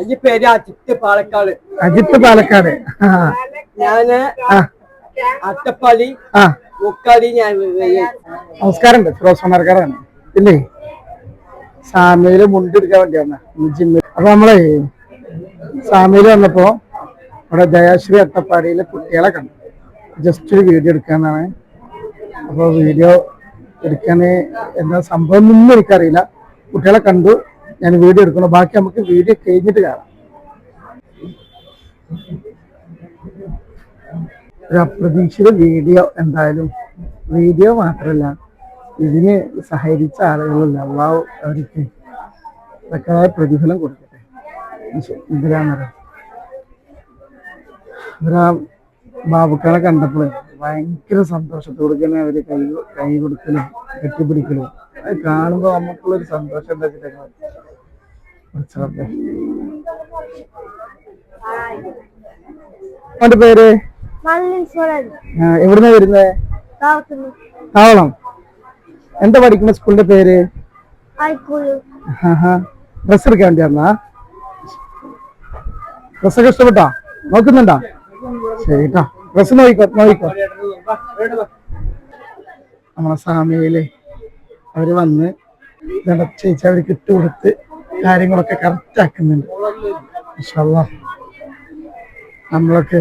എന്റെ പേര് അജിത്ത് പാലക്കാട്. അജിത്ത് പാലക്കാട്. ഞാൻ അട്ടപ്പാടി മുക്കാടി ഞാൻ നമസ്കാരം ക്രോസ്മാർക്കാരാണ് ഇല്ലേ സാമിയിൽ മുണ്ടെടുക്കാൻ വേണ്ടി വന്ന. ജിമ്മിൽ അപ്പൊ നമ്മളെ സാമിയിൽ വന്നപ്പോ ഇവിടെ ജയാശ്രീ അട്ടപ്പാടിയിലെ കുട്ടികളെ കണ്ടു. ജസ്റ്റ് ഒരു വീഡിയോ എടുക്കാന്നാണ് അപ്പോൾ വീഡിയോ എടുക്കാന് എന്താ സംഭവം ഒന്നും എനിക്കറിയില്ല. കുട്ടികളെ കണ്ടു. ഞാൻ വീഡിയോ എടുക്കണം ബാക്കി നമുക്ക് വീഡിയോ കഴിഞ്ഞിട്ട് കാണാം. ഒരു അപ്രതീക്ഷിത വീഡിയോ എന്തായാലും വീഡിയോ മാത്രമല്ല ഇതിന് സഹകരിച്ച ആളുകളല്ല അള്ളാഹു അവർക്ക് തക്കതായ പ്രതിഫലം കൊടുക്കട്ടെ. ഇതിലാന്നറിയാം ഇവരാ ബാബുക്കളെ കണ്ടപ്പോൾ ഭയങ്കര സന്തോഷത്തോടെ തന്നെ അവർ കൈ കൈ കൊടുക്കലും കെട്ടിപ്പിടിക്കലും കാണുമ്പോൾ നമുക്കുള്ളൊരു സന്തോഷം എന്താ കുറച്ചൊക്കെ അവന്റെ പേര്? എവിടുന്ന വരുന്നത് ആവണം എന്താ പഠിക്കുന്ന സ്കൂളിന്റെ പേര്? ഡ്രസ് എടുക്കാൻ വേണ്ടി വന്നാ ഡ്രസ്സൊക്കെ ഇഷ്ടപ്പെട്ടാ? നോക്കുന്നുണ്ടാ? ശരി കേട്ടോ ഡ്രസ് നോക്കിക്കോ നോക്കിക്കോ. നമ്മളെ സാമിയിൽ അവർ വന്ന് ചേച്ചി അവർക്ക് ഇട്ട് കൊടുത്ത് കാര്യങ്ങളൊക്കെ കറക്റ്റ് ആക്കുന്നുണ്ട്. നമ്മളൊക്കെ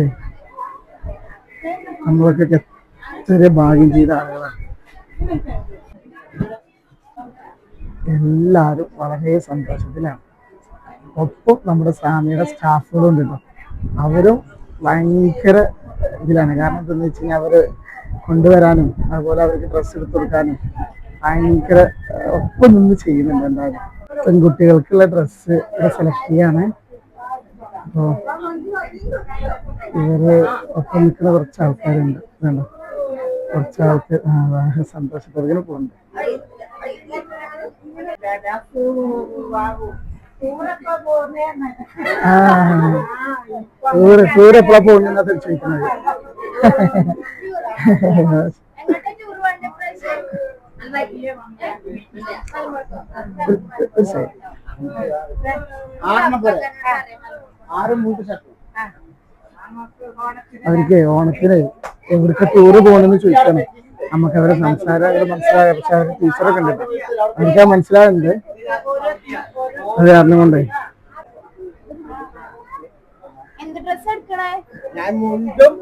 നമ്മളൊക്കെ എത്ര ഭാഗ്യം ചെയ്ത ആളുകളാണ്. എല്ലാവരും വളരെ സന്തോഷത്തിലാണ്. ഒപ്പം നമ്മുടെ സ്വാമിയുടെ സ്റ്റാഫുകളും ഉണ്ടല്ലോ അവരും ഭയങ്കര ഇതിലാണ്. കാരണം എന്താണെന്ന് വെച്ച് കഴിഞ്ഞാൽ അവർ കൊണ്ടുവരാനും അതുപോലെ അവർക്ക് ഡ്രസ്സ് എടുത്തു കൊടുക്കാനും ഭയങ്കര ഒപ്പം നിന്ന് ചെയ്യുന്നുണ്ട് എന്തായാലും. പെൺകുട്ടികൾക്കുള്ള ഡ്രസ്സ് ഇവിടെ സെലക്ട് ചെയ്യാണ്. അപ്പോൾ ഇവർ ഒപ്പം നിൽക്കുന്ന കുറച്ച് ആൾക്കാരുണ്ട്. ഇതുണ്ടോ കുറച്ച് ആൾക്ക് ആ, വളരെ സന്തോഷത്തോടെ പോകുന്നുണ്ട്. ടൂർ ടൂർ എപ്പോഴാ പോകുന്നത് ചോദിക്കുന്നത്. അവർക്ക് ഓണത്തിന് എവിടേക്ക് ടൂറ് പോകണമെന്ന് ചോദിക്കണം നമുക്ക് അവരെ സംസാരം അവരെ മനസ്സിലായ പക്ഷെ അവരുടെ ടീച്ചറൊക്കെ ഉണ്ട് അവർക്ക് മനസ്സിലാകുന്നുണ്ട് അത് കാരണം കൊണ്ടേ. എന്ത് ഡ്രസ് എടുക്കണേ? ഞാൻ മുണ്ടും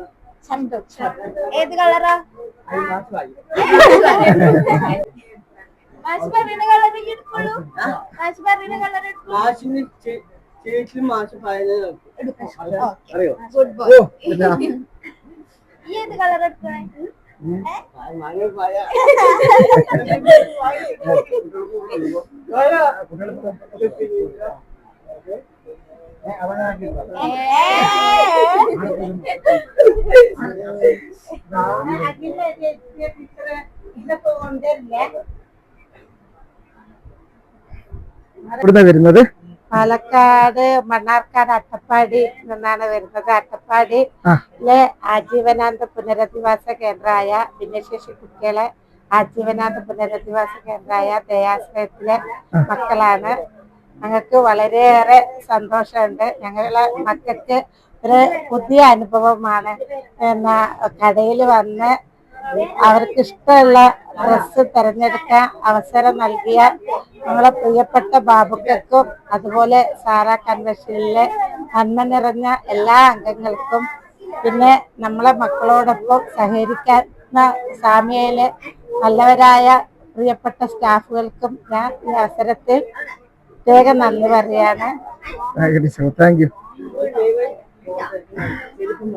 ഏത് കളറാ മാഷിന് ചേച്ചിലും മാഷ് പറയുന്നത് അറിയോ. ഈ ഏത് കളർ എടുക്കണേ അവനാക്കി ഇവിടുന്ന് വരുന്നത്? പാലക്കാട് മണ്ണാർക്കാട് അട്ടപ്പാടി നിന്നാണ് വരുന്നത്. അട്ടപ്പാടിയിലെ ആജീവനാന്ത പുനരധിവാസ കേന്ദ്രമായ ഭിന്നശേഷി കുട്ടികളെ ആജീവനാന്ത പുനരധിവാസ കേന്ദ്രമായ ദയാശ്രയത്തിലെ മക്കളാണ് ഞങ്ങൾക്ക് വളരെയേറെ സന്തോഷമുണ്ട്. ഞങ്ങളെ മക്കൾക്ക് ഒരു പുതിയ അനുഭവമാണ്. എന്നാ കടയിൽ വന്ന് അവർക്ക് ഇഷ്ടമുള്ള ഡ്രസ്സ് തിരഞ്ഞെടുക്കാൻ അവസരം നൽകിയ നമ്മളെ പ്രിയപ്പെട്ട ബാബുക്കൾക്കും അതുപോലെ സാറ കൺവെൻഷനിലെ നന്മ നിറഞ്ഞ എല്ലാ അംഗങ്ങൾക്കും പിന്നെ നമ്മളെ മക്കളോടൊപ്പം സഹകരിക്കുന്ന സാമ്യയിലെ നല്ലവരായ പ്രിയപ്പെട്ട സ്റ്റാഫുകൾക്കും ഞാൻ ഈ അവസരത്തിൽ പ്രത്യേക നന്ദി പറയാണ്. താങ്ക് യു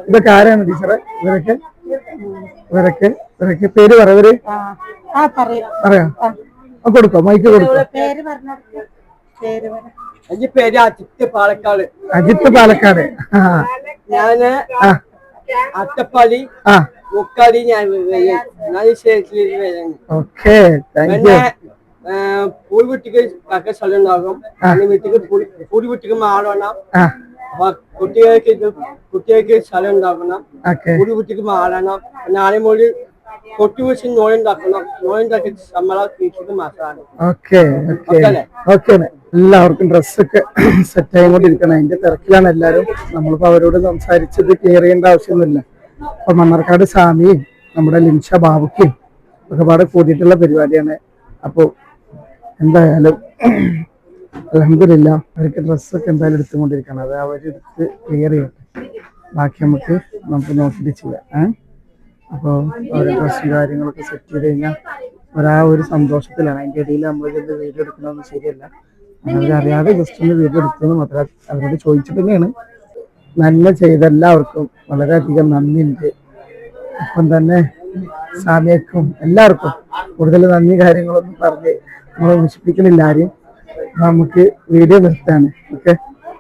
ഇതൊക്കെ ആരാണ് ടീച്ചറെ? ഇവരൊക്കെ? ഇവരൊക്കെ? ഇവരൊക്കെ? പേര് പറ ഇവർ? ആ, ആ പറയൂ. കൊടുക്കോ മൈക്ക് കൊടുക്കോ. പേര് പറഞ്ഞ. പേര് പറ. എന്റെ പേര് അജിത്ത് പാലക്കാട്. അജിത്ത് പാലക്കാട്. ഞാൻ അട്ടപ്പാടി ആ. മുക്കാടി ഞാൻ ഓക്കെ താങ്ക് യു വീട്ടിക്ക് പൂടി വീട്ടിക്ക് മാറണം. ആ. അപ്പൊ കുട്ടികൾക്ക് കുട്ടികൾക്ക് സ്ഥലം ഉണ്ടാക്കണം ഓക്കെ. പൂടി വീട്ടിക്ക് മാറണം. നാളെ മുതൽ കൊട്ടി വെച്ച് നോയുണ്ടാക്കണം നോയുണ്ടാക്കി നമ്മളെ വീട്ടിലേക്ക് മാറ്റാണ് എല്ലാവർക്കും ഡ്രസ്സൊക്കെ സെറ്റ് ആയിക്കൊണ്ടിരിക്കണം അതിന്റെ തിരക്കിലാണ് എല്ലാവരും നമ്മളിപ്പോ അവരോട് സംസാരിച്ചത് ക്ലിയർ ചെയ്യേണ്ട ആവശ്യമൊന്നുമില്ല. അപ്പൊ മണ്ണാർക്കാട് സ്വാമിയും നമ്മുടെ ലിൻഷ ബാബുക്കും ഒക്കെ പാടെ കൂടിയിട്ടുള്ള പരിപാടിയാണ്. അപ്പോൾ എന്തായാലും അലഹമില്ല അവർക്ക് ഡ്രസ്സൊക്കെ എന്തായാലും എടുത്തുകൊണ്ടിരിക്കണം. അത് അവരെടുത്ത് ക്ലിയർ ചെയ്യട്ടെ. ബാക്കി നമുക്ക് നമുക്ക് നോക്കിയിട്ട് ചെയ്യാം. അപ്പോൾ അവരുടെ ഡ്രസ്സും കാര്യങ്ങളൊക്കെ സെറ്റ് ചെയ്ത് കഴിഞ്ഞാൽ ഒരാ ഒരു സന്തോഷത്തിലാണ്. അതിന്റെ ഇടയിൽ നമ്മൾ ഇതിന്റെ വീഡിയോ എടുക്കണമെന്ന് ശരിയല്ല. അവരറിയാതെ ജസ്റ്റ് ഒന്ന് വീഡിയോ എടുക്കുന്നത് മാത്രം അവരോട് ചോദിച്ചിട്ട് തന്നെയാണ്. നന്മ ചെയ്ത എല്ലാവർക്കും വളരെയധികം നന്ദിയുണ്ട്. ഒപ്പം തന്നെ സാമിയക്കും എല്ലാവർക്കും കൂടുതൽ നന്ദി കാര്യങ്ങളൊന്നും പറഞ്ഞ് നമ്മളെ വിശപ്പിക്കണില്ല ആരെയും നമുക്ക് വീഡിയോ നിർത്താണ് ഓക്കെ?